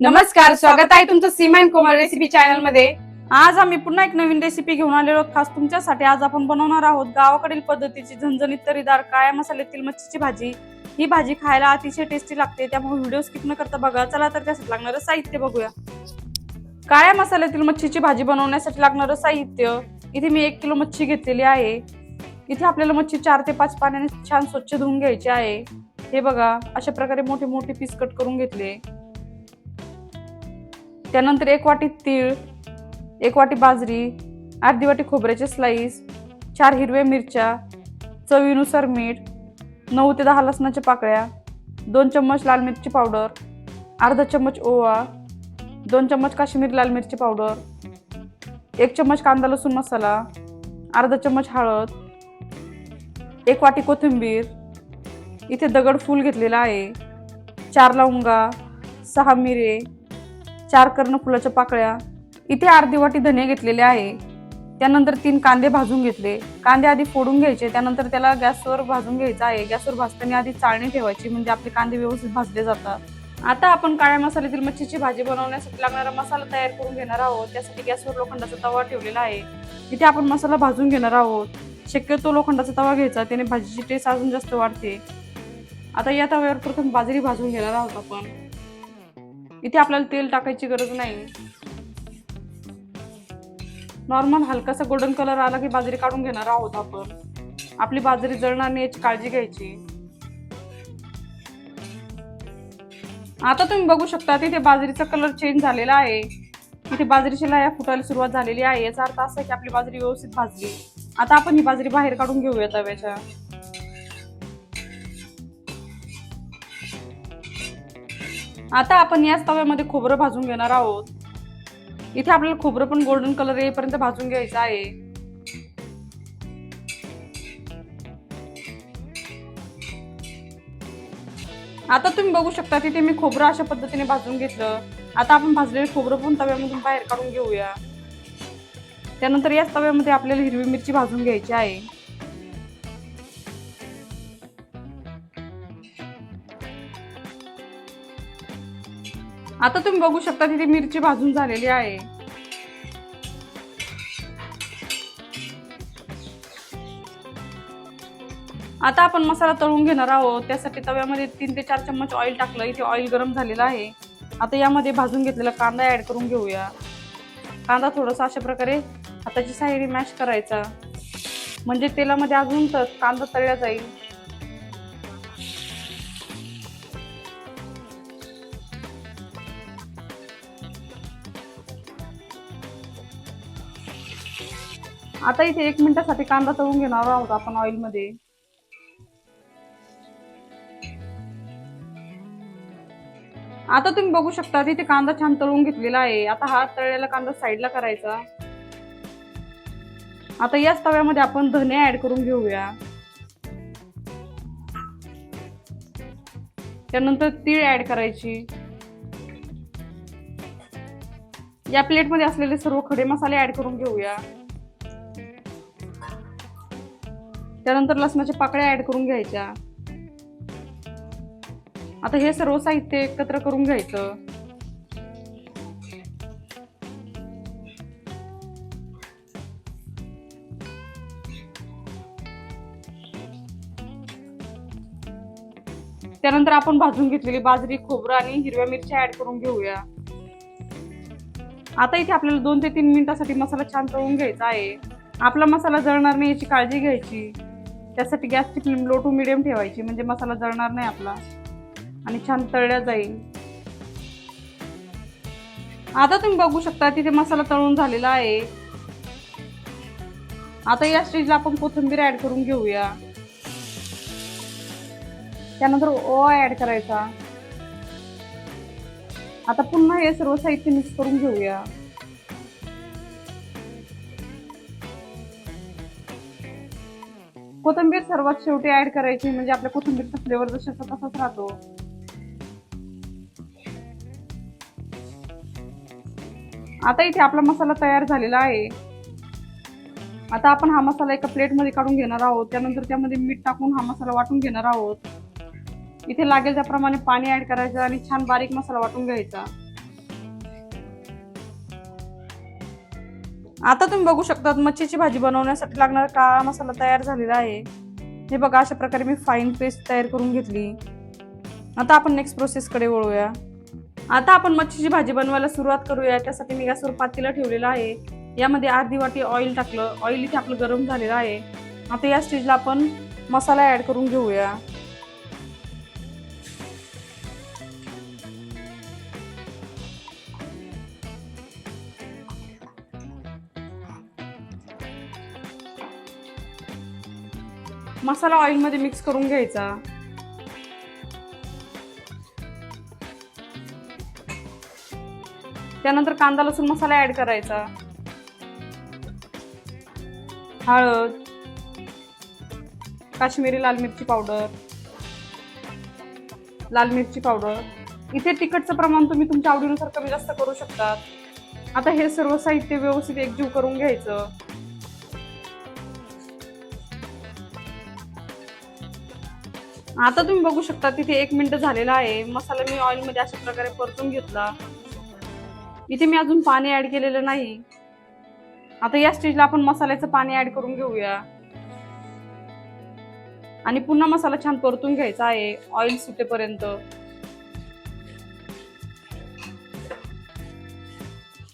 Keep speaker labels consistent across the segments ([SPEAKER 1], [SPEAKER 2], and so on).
[SPEAKER 1] नमस्कार स्वागत आहे तुमचं सीमा कुमार कोमल रेसिपी चॅनलमध्ये.
[SPEAKER 2] आज आम्ही पुन्हा एक नवीन रेसिपी घेऊन आलेलो आहोत. खास तुमच्यासाठी आज आपण बनवणार आहोत गावाकडील पद्धतीची झणझणीत तरीदार काळ्या मसाल्यातील मच्छीची भाजी. ही भाजी खायला अतिशय टेस्टी लागते. त्यामुळे व्हिडिओ स्किप न करता बघा. चला तर त्यासाठी लागणारं साहित्य बघूया. काळ्या मसाल्यातील मच्छीची भाजी बनवण्यासाठी लागणारं साहित्य. इथे मी एक किलो मच्छी घेतलेली आहे. इथे आपल्याला मच्छी चार ते पाच पाण्याने छान स्वच्छ धुवून घ्यायची आहे. हे बघा अशा प्रकारे मोठे मोठे पीस कट करून घेतले. त्यानंतर एक वाटी तीळ एक वाटी बाजरी अर्धी वाटी खोबऱ्याचे स्लाईस चार हिरव्या मिरच्या चवीनुसार मीठ नऊ ते दहा लसणाच्या पाकळ्या दोन चम्मच लाल मिरची पावडर अर्धा चम्मच ओवा दोन चम्मच काश्मीरी लाल मिरची पावडर एक चम्मच कांदा लसूण मसाला अर्धा चम्मच हळद एक वाटी कोथिंबीर इथे दगड फूल घेतलेला आहे चार लवंगा सहा मिरे चार कर्ण फुलाच्या पाकळ्या. इथे अर्धी वाटी धने घेतलेले आहे. त्यानंतर तीन कांदे भाजून घेतले. कांदे आधी फोडून घ्यायचे. त्यानंतर त्याला गॅसवर भाजून घ्यायचा आहे. गॅसवर भाजताना आधी चाळणी ठेवायची म्हणजे आपले कांदे व्यवस्थित भाजले जातात. आता आपण काळ्या मसाल्यातील मच्छीची भाजी बनवण्यासाठी लागणारा मसाला तयार करून घेणार आहोत. त्यासाठी गॅसवर लोखंडाचा तवा ठेवलेला आहे. इथे आपण मसाला भाजून घेणार आहोत. शक्यतो लोखंडाचा तवा घ्यायचा त्याने भाजीची टेस्ट अजून जास्त वाढते. आता या तव्यावर प्रथम बाजरी भाजून घेणार आहोत आपण. इथे आपल्याला तेल टाकायची गरज नाही. नॉर्मल हलकासा गोल्डन कलर आला की बाजरी काढून घेणार आहोत आपण. आपली बाजरी जळणार नाही याची काळजी घ्यायची. आता तुम्ही बघू शकता तिथे बाजरीचा कलर चेंज झालेला आहे. इथे बाजरीची लाया फुटायला सुरुवात झालेली आहे. याचा अर्थ असा की आपली बाजरी व्यवस्थित भाजली. आता आपण ही बाजरी बाहेर काढून घेऊया तव्याच्या. आता आपण याच तव्यामध्ये खोबरं भाजून घेणार आहोत. इथे आपल्याला खोबरं पण गोल्डन कलर येईपर्यंत भाजून घ्यायचं आहे. आता तुम्ही बघू शकता तिथे मी खोबरं अशा पद्धतीने भाजून घेतलं. आता आपण भाजलेलं खोबरं पण तव्यामधून बाहेर काढून घेऊया. त्यानंतर याच तव्यामध्ये आपल्याला हिरवी मिरची भाजून घ्यायची आहे. आता तुम्ही बघू शकता तिथे मिरची भाजून झालेली आहे. आता आपण मसाला तळून घेणार आहोत. त्यासाठी तव्यामध्ये तीन ते चार चम्मच ऑइल टाकलं. इथे ऑइल गरम झालेलं आहे. आता यामध्ये भाजून घेतलेला कांदा ऍड करून घेऊया. कांदा थोडासा अशा प्रकारे हाताची साईडने मॅश करायचा. म्हणजे तेलामध्ये अजून तर कांदा तळला जाईल. आता इथे एक मिनिटासाठी कांदा तळून घेणार आहोत आपण ऑइलमध्ये. आता तुम्ही बघू शकता तिथे कांदा छान तळून घेतलेला आहे. आता हा तळलेला कांदा साईडला करायचा. आता याच तव्यामध्ये आपण धने ऍड करून घेऊया. त्यानंतर तीळ ऍड करायची. या प्लेटमध्ये असलेले सर्व खडे मसाले ऍड करून घेऊया. त्यानंतर लसणाच्या पाकळ्या ऍड करून घ्यायच्या. आता हे सर्व साहित्य एकत्र करून घ्यायचं. त्यानंतर आपण भाजून घेतलेली बाजरी खोबरं आणि हिरव्या मिरच्या ऍड करून घेऊया. आता इथे आपल्याला दोन ते तीन मिनिटासाठी मसाला छान तळून घ्यायचा आहे. आपला मसाला जळणार नाही याची काळजी घ्यायची. त्यासाठी गॅसची फ्लेम लो टू मिडियम ठेवायची म्हणजे मसाला जळणार नाही आपला. आणि छान तळल्या जाईल. आता तुम्ही बघू शकता तिथे मसाला तळून झालेला आहे. आता या स्टेजला आपण कोथिंबीर ऍड करून घेऊया. त्यानंतर ओवा ऍड करायचा. आता पुन्हा हे सर्व साहित्य मिक्स करून घेऊया. कोथिंबीर सर्वात शेवटी ऍड करायची म्हणजे आपल्या कोथिंबीरचा फ्लेवर जशाचा तसाच राहतो. आता इथे आपला मसाला तयार झालेला आहे. आता आपण हा मसाला एका प्लेटमध्ये काढून घेणार आहोत. त्यानंतर त्यामध्ये मीठ टाकून हा मसाला वाटून घेणार आहोत. इथे लागेल त्याप्रमाणे पाणी ऍड करायचं आणि छान बारीक मसाला वाटून घ्यायचा. आता तुम्ही बघू शकता मच्छीची भाजी बनवण्यासाठी लागणारा काळा मसाला तयार झालेला आहे. हे बघा अशा प्रकारे मी फाईन पेस्ट तयार करून घेतली. आता आपण नेक्स्ट प्रोसेसकडे वळूया. आता आपण मच्छीची भाजी बनवायला सुरुवात करूया. त्यासाठी मी गॅसवर पातेला ठेवलेला आहे. यामध्ये अर्धी वाटी ऑइल टाकलं. ऑइल इथे आपलं गरम झालेलं आहे. आता या स्टेजला आपण मसाला ॲड करून घेऊया. मसाला ऑइलमध्ये मिक्स करून घ्यायचा. त्यानंतर कांदा लसूण मसाला ऍड करायचा. हळद काश्मीरी लाल मिरची पावडर लाल मिरची पावडर इथे तिखटचं प्रमाण तुम्ही तुमच्या आवडीनुसार कमी जास्त करू शकतात आता हे सर्व साहित्य व्यवस्थित एकजीव करून घ्यायचं. आता तुम्ही बघू शकता तिथे एक मिनिट झालेला आहे. मसाला मी ऑइलमध्ये अशा प्रकारे परतून घेतला. इथे मी अजून पाणी ऍड केलेलं नाही. आता या स्टेजला आपण मसाल्याचं पाणी ऍड करून घेऊया. आणि पुन्हा मसाला छान परतून घ्यायचा आहे ऑइल सुटेपर्यंत.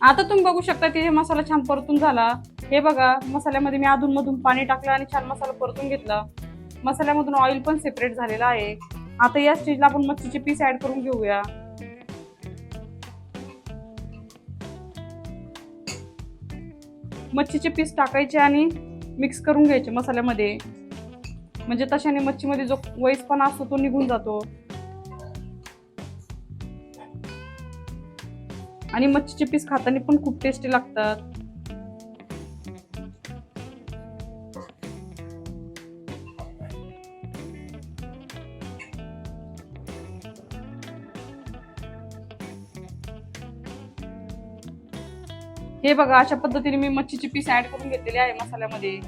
[SPEAKER 2] आता तुम्ही बघू शकता तिथे मसाला छान परतून झाला. हे बघा मसाल्यामध्ये मी अधून मधून पाणी टाकलं आणि छान मसाला परतून घेतला. मसाल्यामधून ऑइल पण सेपरेट झालेला आहे. आता या स्टेजला आपण मच्छीचे पीस ऍड करून घेऊया. मच्छीचे पीस टाकायचे आणि मिक्स करून घ्यायचे मसाल्यामध्ये. म्हणजे तशाने मच्छीमध्ये जो वैसपणा असतो तो निघून जातो. आणि मच्छीचे पीस खाताना पण खूप टेस्टी लागतात. हे बघा अशा पद्धतीने मी मच्छीची पीस ऍड करून घेतलेली आहे मसाल्यामध्ये.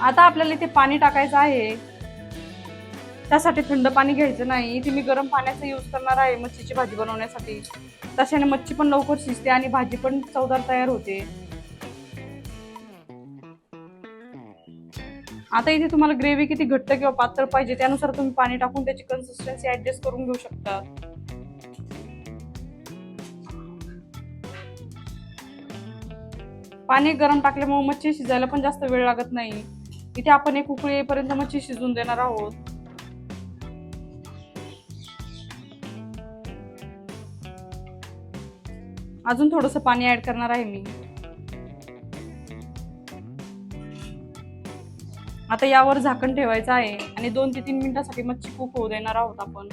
[SPEAKER 2] आता आपल्याला इथे पाणी टाकायचं आहे. त्यासाठी थंड पाणी घ्यायचं नाही. इथे मी गरम पाण्याचा यूज करणार आहे मच्छीची भाजी बनवण्यासाठी. तशाने मच्छी पण लवकर शिजते आणि भाजी पण चवदार तयार होते. आता इथे तुम्हाला ग्रेव्ही किती घट्ट किंवा पातळ पाहिजे त्यानुसार तुम्ही पाणी टाकून त्याची कन्सिस्टन्सी ऍडजस्ट करून घेऊ शकता. पाणी गरम टाकल्यामुळे मच्छी शिजायला पण जास्त वेळ लागत नाही. इथे आपण एक उकळी येईपर्यंत मच्छी शिजून देणार आहोत. अजून थोडस पाणी ऍड करणार आहे मी. आता यावर झाकण ठेवायचं आहे आणि दोन ते तीन मिनिटासाठी मच्छी कुक होऊ देणार आहोत आपण.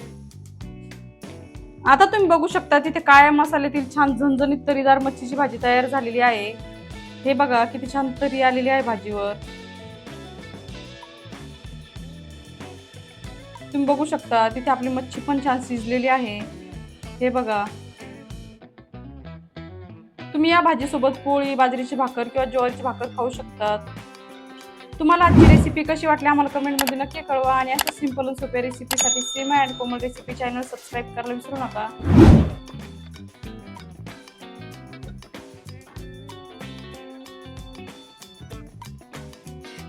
[SPEAKER 2] आता तुम्ही बघू शकता तिथे काळ्या मसाल्यातील छान झणझणीत तरीदार मच्छीची भाजी तयार झालेली आहे. हे बघा किती छान तरी आलेली आहे भाजीवर. तुम्ही बघू शकता तिथे आपली मच्छी पण छान शिजलेली आहे. हे बघा. तुम्ही या भाजीसोबत पोळी बाजरीची भाकर किंवा ज्वारीची भाकर खाऊ शकतात. तुम्हाला आजची रेसिपी कशी वाटली आम्हाला कमेंटमध्ये नक्की कळवा आणि अशा सिंपल आणि सोप्या रेसिपीसाठी Seema and Komal recipe channel subscribe करायला विसरू नका.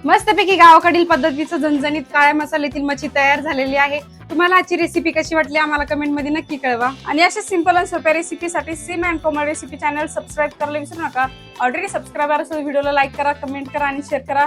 [SPEAKER 1] मस्तपैकी गावाकडील पद्धतीचं झणझणीत काळ्या मसाल्यातील मच्छी तयार झालेली आहे. तुम्हाला आजची रेसिपी कशी वाटली आम्हाला कमेंटमध्ये नक्की कळवा. आणि अशा सिंपल आणि सोप्या रेसिपीसाठी Sem and Komal recipe channel subscribe करायला विसरू नका. ऑलरेडी सबस्क्राईबर असेल व्हिडिओला लाईक करा कमेंट करा आणि शेअर करा.